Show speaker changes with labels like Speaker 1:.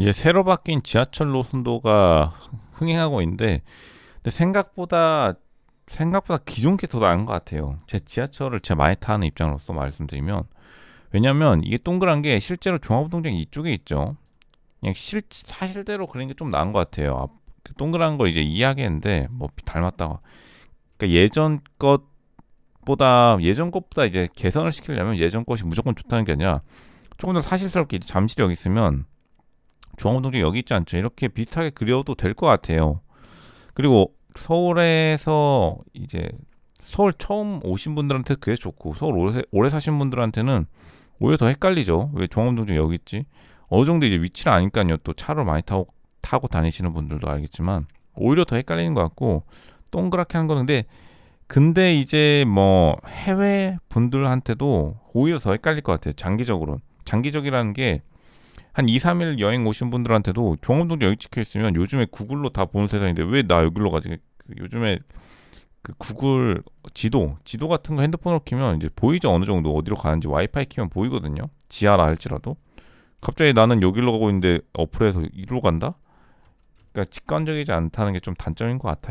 Speaker 1: 이제 새로 바뀐 지하철 노선도가 흥행하고 있는데 근데 생각보다 생각보다 기존 게 더 나은 것 같아요. 제 지하철을 제가 많이 타는 입장으로서 말씀드리면 왜냐면 이게 동그란 게 실제로 종합운동장이 이쪽에 있죠. 그냥 실 사실대로 그런 게 좀 나은 것 같아요. 앞- 그 동그란 거 이제 이해하겠는데 뭐 닮았다고. 그러니까 예전 것보다 예전 것보다 이제 개선을 시키려면 예전 것이 무조건 좋다는 게 아니라 조금 더 사실스럽게 여기 있으면 중앙운동장 여기 있지 않죠. 이렇게 비슷하게 그려도 될 것 같아요. 그리고 서울에서 이제 서울 처음 오신 분들한테 그게 좋고 서울 오래, 오래 사신 분들한테는 오히려 더 헷갈리죠. 왜 중앙운동장 여기 있지? 어느 정도 이제 위치를 아니까요. 또 차를 많이 타고 타고 다니시는 분들도 알겠지만 오히려 더 헷갈리는 것 같고 동그랗게 한 근데 근데 이제 뭐 해외 분들한테도 오히려 더 헷갈릴 것 같아요. 장기적으로 장기적이라는 게 한 2, 3일 여행 오신 분들한테도 종합동장 여기 찍혀 있으면 요즘에 구글로 다 보는 세상인데 왜 나 여기로 가지? 그 요즘에 그 구글 지도, 지도 같은 거 핸드폰으로 키면 이제 보이죠 어느 정도 어디로 가는지 와이파이 키면 보이거든요. 지하라 할지라도 갑자기 나는 여기로 가고 있는데 어플에서 이리로 간다? 그러니까 직관적이지 않다는 게 좀 단점인 것 같아요.